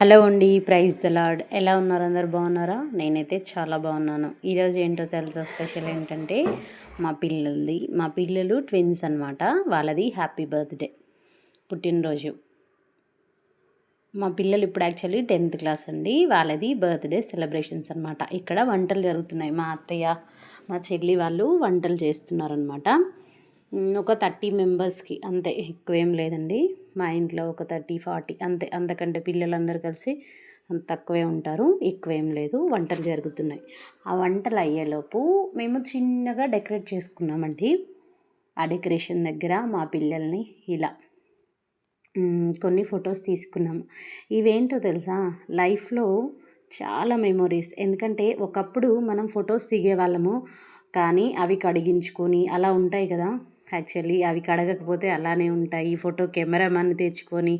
Hello అండి praise the lord. ఎలా ఉన్నారు అందరు? బాగున్నారా? నేనైతే చాలా బాగున్నాను. ఈరోజు ఏంటో తెలుసా? స్పెషల్ ఏంటంటే మా పిల్లలది. మా పిల్లలు ట్విన్స్ అనమాట వాళ్ళది హ్యాపీ బర్త్డే పుట్టినరోజు. మా పిల్లలు ఇప్పుడు యాక్చువల్లీ టెన్త్ క్లాస్ అండి. వాళ్ళది బర్త్డే సెలబ్రేషన్స్ అనమాట ఇక్కడ వంటలు జరుగుతున్నాయి. మా అత్తయ్య మా చెల్లి వాళ్ళు వంటలు చేస్తున్నారనమాట ఒక థర్టీ మెంబర్స్కి అంతే ఎక్కువేం లేదండి. మా ఇంట్లో ఒక థర్టీ ఫార్టీ అంతే అంతకంటే పిల్లలందరూ కలిసి అంత తక్కువే ఉంటారు ఎక్కువేం లేదు వంటలు జరుగుతున్నాయి. ఆ వంటలు అయ్యేలోపు మేము చిన్నగా డెకరేట్ చేసుకున్నామండి. ఆ డెకరేషన్ దగ్గర మా పిల్లల్ని ఇలా కొన్ని ఫొటోస్ తీసుకున్నాము. ఇవేంటో తెలుసా? లైఫ్లో చాలా మెమొరీస్. ఎందుకంటే ఒకప్పుడు మనం ఫొటోస్ దిగే వాళ్ళము కానీ అవి కడిగించుకొని అలా ఉంటాయి కదా. యాక్చువల్లీ అవి కడగకపోతే అలానే ఉంటాయి. ఫోటో కెమెరామెన్ తెచ్చుకొని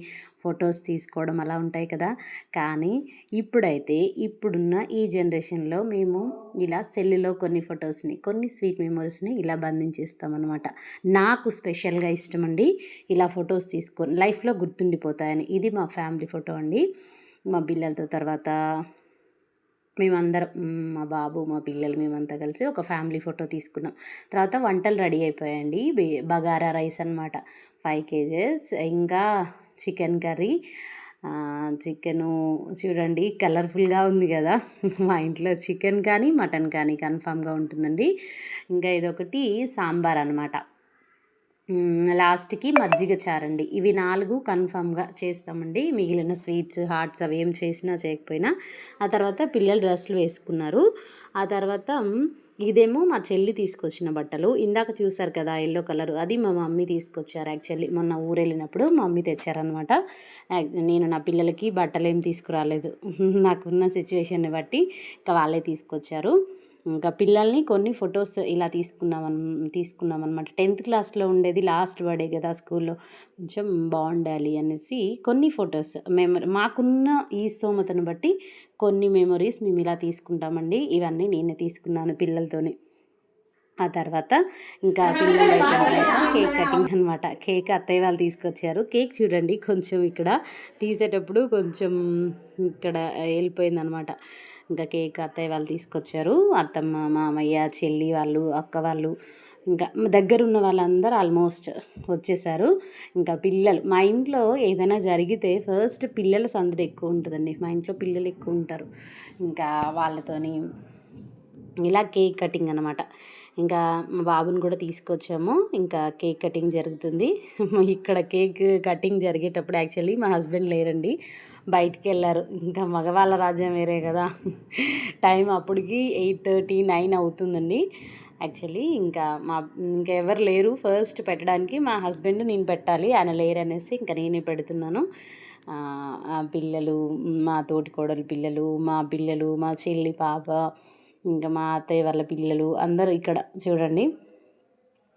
ఫొటోస్ తీసుకోవడం అలా ఉంటాయి కదా. కానీ ఇప్పుడైతే ఇప్పుడున్న ఈ జనరేషన్లో మేము ఇలా సెల్లులో కొన్ని ఫొటోస్ని కొన్ని స్వీట్ మెమరీస్ని ఇలా బంధించేస్తామన్నమాట. నాకు స్పెషల్గా ఇష్టం అండి ఇలా ఫొటోస్ తీసుకొని లైఫ్లో గుర్తుండిపోతాయని. ఇది మా ఫ్యామిలీ ఫోటో అండి. మా పిల్లలతో తర్వాత మేమందరం మా బాబు మా పిల్లలు మేమంతా కలిసి ఒక ఫ్యామిలీ ఫోటో తీసుకున్నాం. తర్వాత వంటలు రెడీ అయిపోయాయండి. బగారా రైస్ అనమాట ఫైవ్ కేజెస్. ఇంకా చికెన్ కర్రీ. చికెను చూడండి కలర్ఫుల్గా ఉంది కదా. మా ఇంట్లో చికెన్ కానీ మటన్ కానీ కన్ఫామ్గా ఉంటుందండి. ఇంకా ఇదొకటి సాంబార్ అనమాట లాస్ట్కి మజ్జిగ చారండి. ఇవి నాలుగు కన్ఫామ్గా చేస్తామండి. మిగిలిన స్వీట్స్ హాట్స్ అవి ఏం చేసినా చేయకపోయినా. ఆ తర్వాత పిల్లలు డ్రెస్సులు వేసుకున్నారు. ఆ తర్వాత ఇదేమో మా చెల్లి తీసుకొచ్చిన బట్టలు. ఇందాక చూసారు కదా ఎల్లో కలర్. అది మా మమ్మీ తీసుకొచ్చారు యాక్చువల్లీ. మొన్న ఊరు వెళ్ళినప్పుడు మా మమ్మీ తెచ్చారనమాట నేను నా పిల్లలకి బట్టలు ఏం తీసుకురాలేదు. నాకున్న సిచ్యువేషన్ని బట్టి ఇంకా వాళ్ళే తీసుకొచ్చారు. ఇంకా పిల్లల్ని కొన్ని ఫొటోస్ ఇలా తీసుకున్నాం తీసుకున్నాం అనమాట టెన్త్ క్లాస్లో ఉండేది లాస్ట్ బర్త్డే కదా స్కూల్లో. కొంచెం బాగుండాలి అనేసి కొన్ని ఫొటోస్ మెమరీ మాకున్న ఈ స్తోమతను బట్టి కొన్ని మెమరీస్ మేము ఇలా తీసుకుంటామండి. ఇవన్నీ నేనే తీసుకున్నాను పిల్లలతోని. ఆ తర్వాత ఇంకా పిల్లలు కేక్ కటింగ్ అనమాట కేక్ అత్తయ్య వాళ్ళు తీసుకొచ్చారు. కేక్ చూడండి కొంచెం ఇక్కడ తీసేటప్పుడు కొంచెం ఇక్కడ వెళ్ళిపోయిందనమాట ఇంకా కేక్ అత్తయ్య వాళ్ళు తీసుకొచ్చారు. అత్తమ్మ మామయ్య చెల్లి వాళ్ళు అక్క వాళ్ళు ఇంకా దగ్గర ఉన్న వాళ్ళందరూ ఆల్మోస్ట్ వచ్చేసారు. ఇంకా పిల్లలు మా ఇంట్లో ఏదైనా జరిగితే ఫస్ట్ పిల్లల సందడి ఎక్కువ ఉంటుందండి. మా ఇంట్లో పిల్లలు ఎక్కువ ఉంటారు. ఇంకా వాళ్ళతోని ఇలా కేక్ కటింగ్ అనమాట ఇంకా మా బాబుని కూడా తీసుకొచ్చాము. ఇంకా కేక్ కటింగ్ జరుగుతుంది. ఇక్కడ కేక్ కటింగ్ జరిగేటప్పుడు యాక్చువల్లీ మా హస్బెండ్ లేరండి. బయటికి వెళ్ళారు. ఇంకా మగవాళ్ళ రాజ్యం వేరే కదా. టైం అప్పటికి ఎయిట్ థర్టీ నైన్ అవుతుందండి. యాక్చువల్లీ ఇంకా మా ఇంకా ఎవరు లేరు. ఫస్ట్ పెట్టడానికి మా హస్బెండ్ నేను పెట్టాలి. ఆయన లేరు అనేసి ఇంకా నేనే పెడుతున్నాను. పిల్లలు మా తోటి కోడలు పిల్లలు మా పిల్లలు మా చెల్లి పాప ఇంకా మా అత్తయ్య వాళ్ళ పిల్లలు అందరూ ఇక్కడ చూడండి.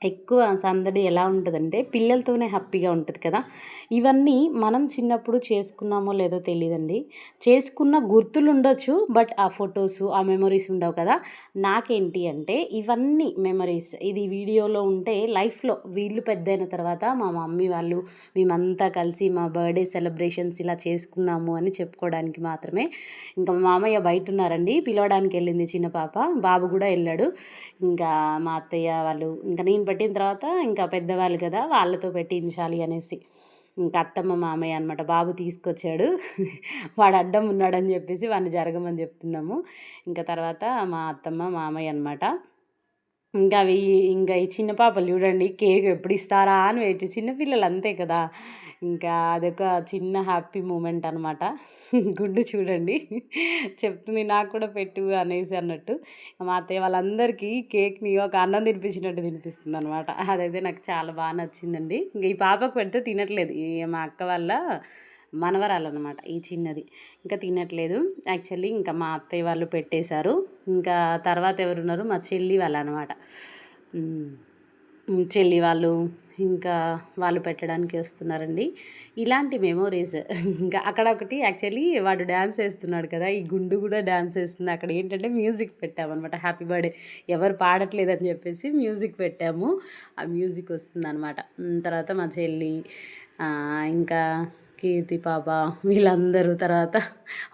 ఎక్కువ సందడి ఎలా ఉంటుందంటే పిల్లలతోనే హ్యాపీగా ఉంటుంది కదా. ఇవన్నీ మనం చిన్నప్పుడు చేసుకున్నామో లేదో తెలియదండి చేసుకున్న గుర్తులు ఉండొచ్చు బట్ ఆ ఫొటోస్ ఆ మెమరీస్ ఉండవు కదా. నాకేంటి అంటే ఇవన్నీ మెమరీస్. ఇది వీడియోలో ఉంటే లైఫ్లో వీళ్ళు పెద్దయిన తర్వాత మా మమ్మీ వాళ్ళు మేమంతా కలిసి మా బర్త్డే సెలబ్రేషన్స్ ఇలా చేసుకున్నాము అని చెప్పుకోవడానికి మాత్రమే. ఇంకా మా మామయ్య బయట ఉన్నారండి పిలవడానికి వెళ్ళింది చిన్న పాప. బాబు కూడా వెళ్ళాడు. ఇంకా మా అత్తయ్య వాళ్ళు ఇంకా నేను పెట్టిన తర్వాత ఇంకా పెద్దవాళ్ళు కదా వాళ్ళతో పెట్టించాలి అనేసి. ఇంకా అత్తమ్మ మామయ్య అనమాట బాబు తీసుకొచ్చాడు వాడు అడ్డం ఉన్నాడని చెప్పేసి వాడిని జరగమని చెప్తున్నాము. ఇంకా తర్వాత మా అత్తమ్మ మామయ్య అనమాట ఇంకా అవి ఇంకా ఈ చిన్న పాపలు చూడండి కేక్ ఎప్పుడు ఇస్తారా అని వెయిట్ చిన్నపిల్లలు అంతే కదా ఇంకా అదొక చిన్న హ్యాపీ మూమెంట్ అనమాట గుడ్డు చూడండి. చెప్తుంది నాకు కూడా పెట్టు అనేసి అన్నట్టు. మా అత్తయ్య వాళ్ళందరికీ కేక్ని ఒక అన్నం తినిపించినట్టు తినిపిస్తుంది అనమాట అదైతే నాకు చాలా బాగా నచ్చిందండి. ఇంకా ఈ పాపకు పెడితే తినట్లేదు. మా అక్క వాళ్ళ మనవరాలన్నమాట. ఈ చిన్నది. ఇంకా తినట్లేదు. యాక్చువల్లీ ఇంకా మా అత్తయ్య వాళ్ళు పెట్టేశారు. ఇంకా తర్వాత ఎవరున్నారు? మా చెల్లి వాళ్ళు అనమాట చెల్లి వాళ్ళు ఇంకా వాళ్ళు పెట్టడానికి వస్తున్నారండి. ఇలాంటి మెమోరీస్ ఇంకా అక్కడ ఒకటి యాక్చువల్లీ వాడు డ్యాన్స్ వేస్తున్నాడు కదా ఈ గుండు కూడా డ్యాన్స్ వేస్తుంది. అక్కడ ఏంటంటే మ్యూజిక్ పెట్టామన్నమాట. హ్యాపీ బర్త్డే ఎవరు పాడట్లేదని చెప్పేసి మ్యూజిక్ పెట్టాము. ఆ మ్యూజిక్ వస్తుంది అనమాట తర్వాత మా చెల్లి ఇంకా కీర్తి పాప వీళ్ళందరూ తర్వాత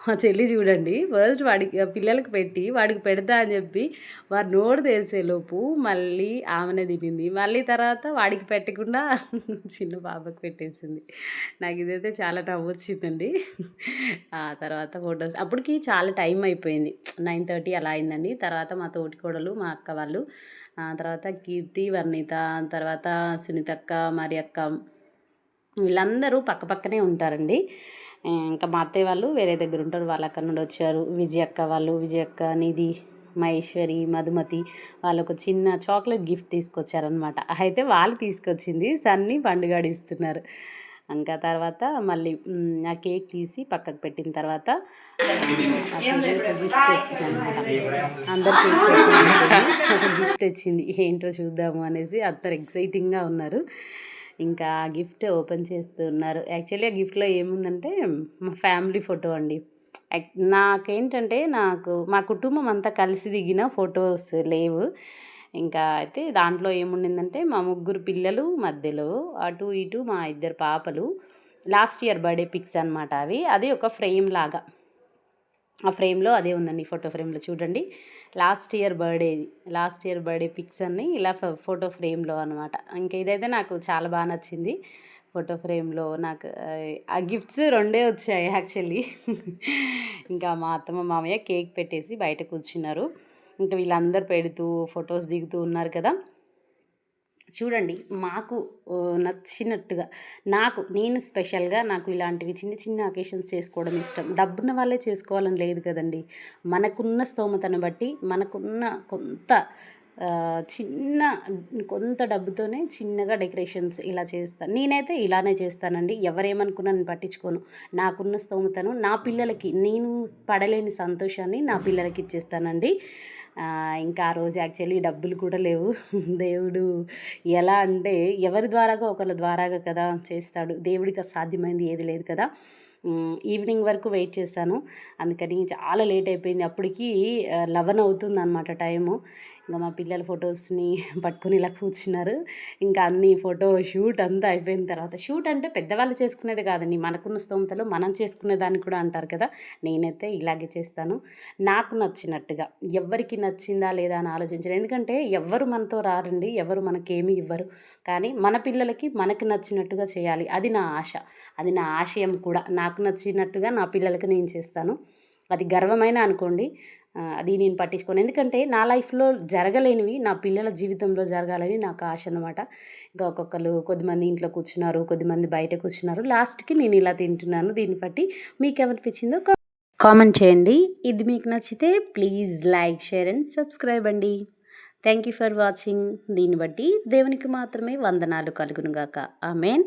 మా చెల్లి చూడండి ఫస్ట్ వాడికి పిల్లలకు పెట్టి వాడికి పెడతా అని చెప్పి వారు నోరు తెరిసేలోపు మళ్ళీ ఆమెనే తినింది. మళ్ళీ తర్వాత వాడికి పెట్టకుండా చిన్న పాపకు పెట్టేసింది. నాకు ఇదైతే చాలా నవ్వు వచ్చిందండి. ఆ తర్వాత ఫొటోస్ అప్పటికి చాలా టైం అయిపోయింది. నైన్ థర్టీ అలా అయిందండి. తర్వాత మా తోటి కోడలు మా అక్క వాళ్ళు ఆ తర్వాత కీర్తి వర్ణిత తర్వాత సునీతక్క మరి అక్క వీళ్ళందరూ పక్క పక్కనే ఉంటారండి. ఇంకా మా అత్తయ్య వాళ్ళు వేరే దగ్గర ఉంటారు. వాళ్ళ అక్కడ నుండి వచ్చారు. విజయక్క వాళ్ళు విజయక్క నిధి మహేశ్వరి మధుమతి వాళ్ళు ఒక చిన్న చాక్లెట్ గిఫ్ట్ తీసుకొచ్చారనమాట అయితే వాళ్ళు తీసుకొచ్చింది సన్ని పండుగాడు ఇస్తున్నారు ఇంకా తర్వాత మళ్ళీ ఆ కేక్ తీసి పక్కకు పెట్టిన తర్వాత గిఫ్ట్ తెచ్చింది అనమాట అందరు కేక్ గిఫ్ట్ తెచ్చింది. ఏంటో చూద్దాము అనేసి అందరు ఎక్సైటింగ్గా ఉన్నారు. ఇంకా గిఫ్ట్ ఓపెన్ చేస్తున్నారు. యాక్చువల్లీ ఆ గిఫ్ట్లో ఏముందంటే మా ఫ్యామిలీ ఫోటో అండి. నాకేంటంటే నాకు మా కుటుంబం అంతా కలిసి దిగిన ఫొటోస్ లేవు. ఇంకా అయితే దాంట్లో ఏముండిందంటే మా ముగ్గురు పిల్లలు మధ్యలో అటు ఇటు మా ఇద్దరు పాపలు లాస్ట్ ఇయర్ బర్త్డే పిక్స్ అనమాట అవి. అది ఒక ఫ్రేమ్ లాగా. ఆ ఫ్రేమ్లో అదే ఉందండి ఫోటో ఫ్రేమ్లో చూడండి. Last year birthday last year birthday pics అన్ని ఇలా ఫోటో ఫ్రేమ్లో అనమాట ఇంకా ఇదైతే నాకు చాలా బాగా నచ్చింది. ఫోటో ఫ్రేమ్లో నాకు ఆ, ఆ గిఫ్ట్స్ రెండే వచ్చాయి యాక్చువల్లీ. ఇంకా మా అత్తమ్మ మామయ్య కేక్ పెట్టేసి బయట కూర్చున్నారు. ఇంకా వీళ్ళందరూ పెడుతూ ఫొటోస్ దిగుతూ ఉన్నారు కదా. చూడండి మాకు నచ్చినట్టుగా నాకు నేను స్పెషల్గా నాకు ఇలాంటివి చిన్న చిన్న అకేషన్స్ చేసుకోవడం ఇష్టం. డబ్బున్న వాళ్ళే చేసుకోవాలని లేదు కదండి. మనకున్న స్తోమతను బట్టి మనకున్న కొంత చిన్న కొంత డబ్బుతోనే చిన్నగా డెకరేషన్స్ ఇలా చేస్తాను నేనైతే ఇలానే చేస్తానండి. ఎవరేమనుకున్నా నేను పట్టించుకోను. నాకున్న స్తోమతను నా పిల్లలకి నేను పడలేని సంతోషాన్ని నా పిల్లలకి ఇచ్చేస్తానండి. ఇంకా ఆ రోజు యాక్చువల్లీ డబ్బులు కూడా లేవు. దేవుడు ఎలా అంటే ఎవరి ద్వారాగా ఒకరి ద్వారాగా కదా చేస్తాడు. దేవుడికి అసాధ్యమైంది ఏది లేదు కదా. ఈవినింగ్ వరకు వెయిట్ చేశాను. అందుకని చాలా లేట్ అయిపోయింది. అప్పటికి లెవెన్ అవుతుంది అనమాట టైము. ఇంకా మా పిల్లల ఫొటోస్ని పట్టుకొని ఇలా కూర్చున్నారు. ఇంకా అన్ని ఫోటో షూట్ అంతా అయిపోయిన తర్వాత షూట్ అంటే పెద్దవాళ్ళు చేసుకునేది కాదండి. మనకున్న స్తోమతలో మనం చేసుకునే దాన్ని కూడా అంటారు కదా. నేనైతే ఇలాగే చేస్తాను. నాకు నచ్చినట్టుగా ఎవరికి నచ్చిందా లేదా అని ఆలోచించాను ఎందుకంటే ఎవరు మనతో రారండి ఎవరు మనకేమి ఇవ్వరు. కానీ మన పిల్లలకి మనకు నచ్చినట్టుగా చేయాలి. అది నా ఆశ. అది నా ఆశయం కూడా. నాకు నచ్చినట్టుగా నా పిల్లలకి నేను చేస్తాను. అది గర్వమైన అనుకోండి. అది నేను పట్టించుకోను. ఎందుకంటే నా లైఫ్లో జరగలేనివి నా పిల్లల జీవితంలో జరగాలని నాకు ఆశ అనమాట ఇంకా ఒక్కొక్కరు కొద్దిమంది ఇంట్లో కూర్చున్నారు కొద్దిమంది బయట కూర్చున్నారు. లాస్ట్కి నేను ఇలా తింటున్నాను. దీన్ని బట్టి మీకు ఏమనిపించిందో కామెంట్ చేయండి. ఇది మీకు నచ్చితే please like share and subscribe అండి. Thank you for watching. దీన్ని బట్టి దేవునికి మాత్రమే వందనాలు కలుగునుగాక ఆమెన్.